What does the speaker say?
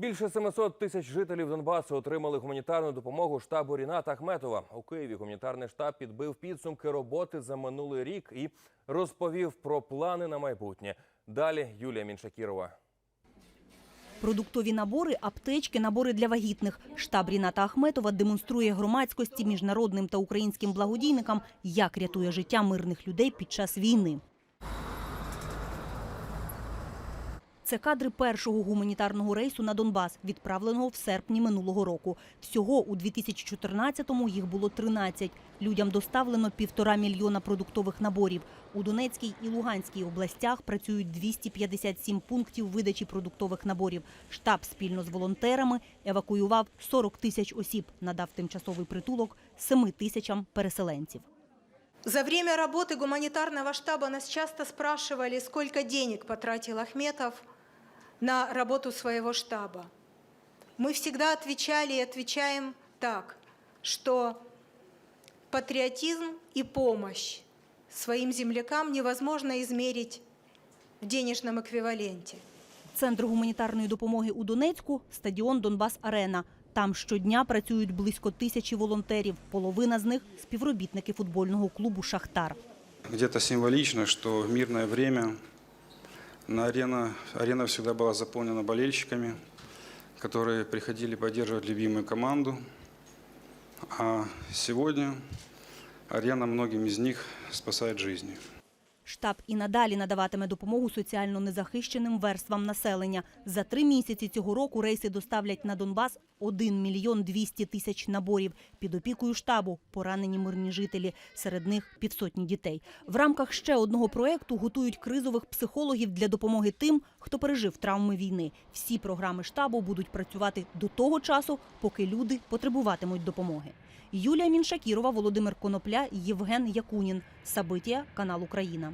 Більше 700 тисяч жителів Донбасу отримали гуманітарну допомогу штабу Ріната Ахметова. У Києві гуманітарний штаб підбив підсумки роботи за минулий рік і розповів про плани на майбутнє. Далі Юлія Міншакірова. Продуктові набори, аптечки, набори для вагітних. Штаб Ріната Ахметова демонструє громадськості, міжнародним та українським благодійникам, як рятує життя мирних людей під час війни. Це кадри першого гуманітарного рейсу на Донбас, відправленого в серпні минулого року. Всього у 2014-му їх було 13. Людям доставлено півтора мільйона продуктових наборів. У Донецькій і Луганській областях працюють 257 пунктів видачі продуктових наборів. Штаб спільно з волонтерами евакуював 40 тисяч осіб, надав тимчасовий притулок 7 тисячам переселенців. За время работы гуманитарного штаба нас часто спрашивали, сколько денег потратил Ахметов на работу своего штаба. Мы всегда отвечали и отвечаем так, что патриотизм и помощь своим землякам невозможно измерить в денежном эквиваленте. Центр гуманітарної допомоги у Донецьку – стадіон «Донбас-Арена». Там щодня працюють близько тисячі волонтерів. Половина з них – співробітники футбольного клубу «Шахтар». Где-то символично, что в мирное время на арена, арена всегда была заполнена болельщиками, которые приходили поддерживать любимую команду. А сегодня арена многим из них спасает жизни. Штаб і надалі надаватиме допомогу соціально незахищеним верствам населення. За три місяці цього року рейси доставлять на Донбас 1 мільйон 200 тисяч наборів. Під опікою штабу поранені мирні жителі, серед них півсотні дітей. В рамках ще одного проекту готують кризових психологів для допомоги тим, хто пережив травми війни. Всі програми штабу будуть працювати до того часу, поки люди потребуватимуть допомоги. Юлія Міншакірова, Володимир Конопля, Євген Якунін. Сабитія, канал Україна.